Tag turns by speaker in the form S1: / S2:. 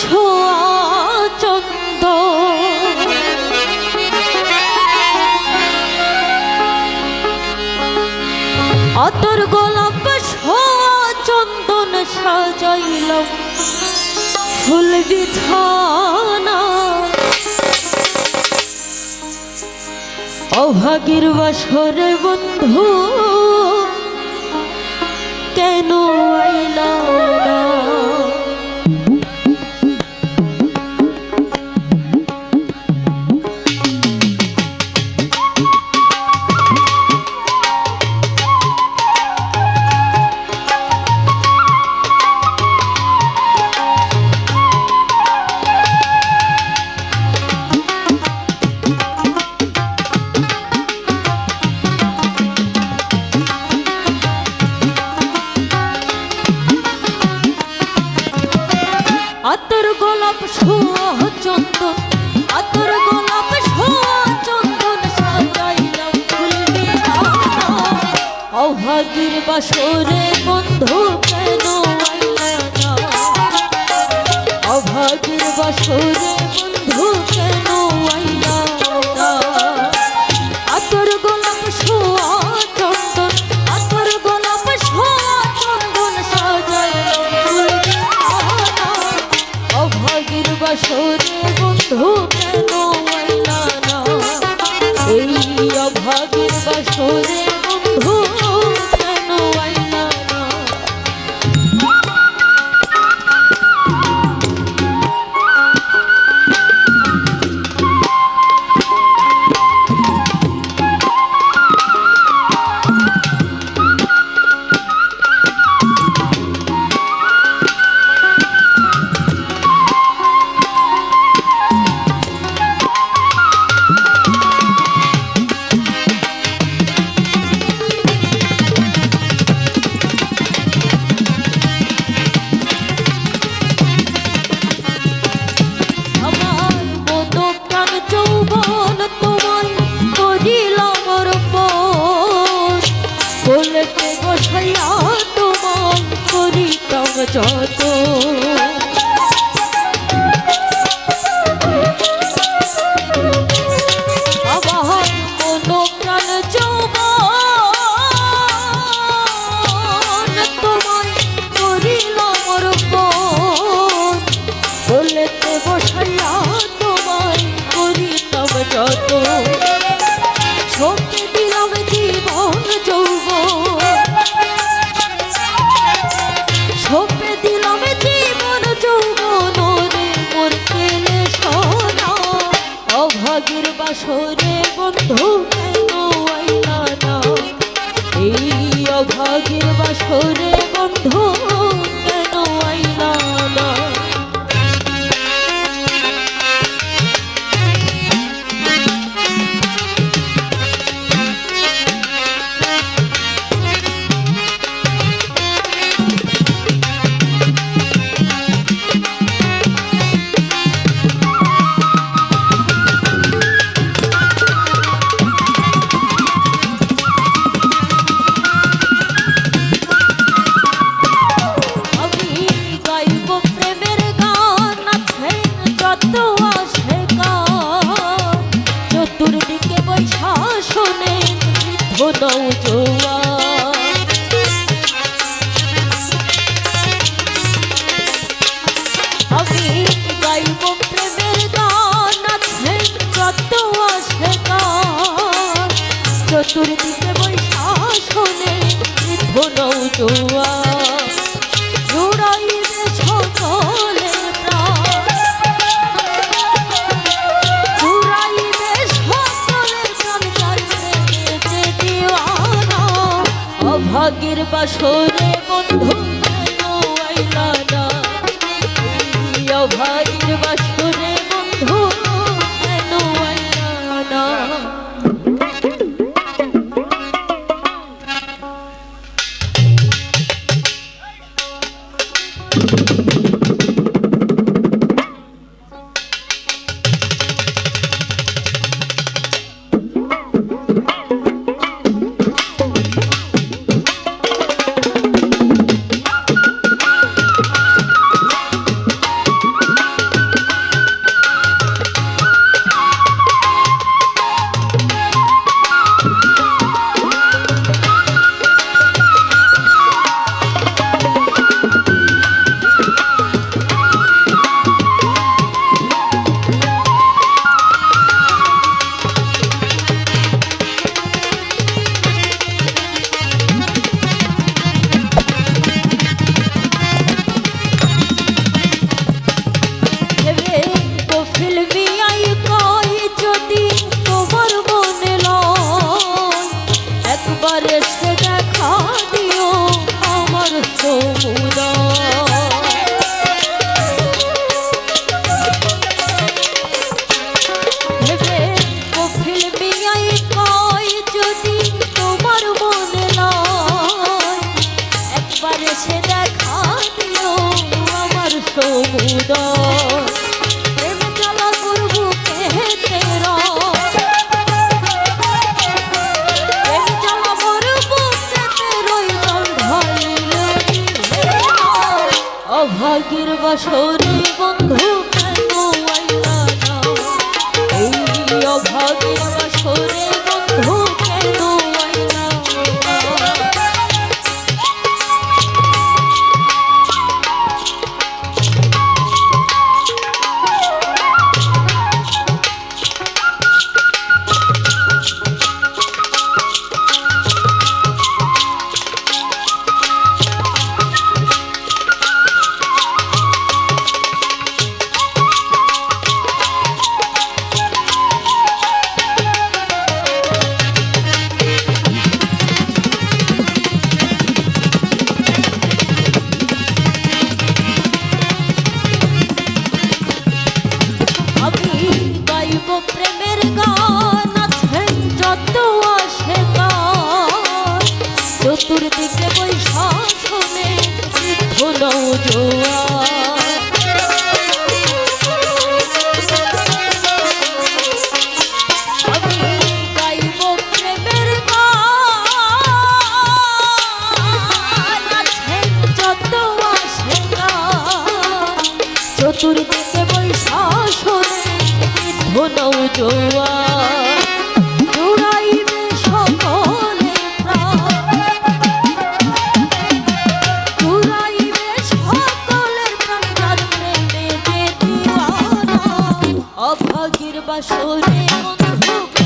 S1: ছোঁয়া চন্দ অতর গোলাপ ছোঁয়া চন্দন সাজাইল। ফুল বিছানা অভাগীর বাসরে বন্ধু কেন আইলা? আতর গোলাপ সোয়া চন্দন, আতর গোলাপ সোয়া চন্দন সাজাইলাম ফুল বিছানা অভাগীর বাসরে বন্ধু কেন অভাগীর বাসরে বন্ধু বলতে বসাইয়া তোমায় করিতাম যত। আমি গাইব প্রেমের গান আছে যত আসে গান চতুর্দিকে বৈশাখ শোনে অভাগীর বাসরে বন্ধু। সরে বন্ধু চতুর্দিকে বৈশাখনে হলো জোয়া চতুর্দিকে বৈশাখনে হলো জোয়া shoulder on the hoop.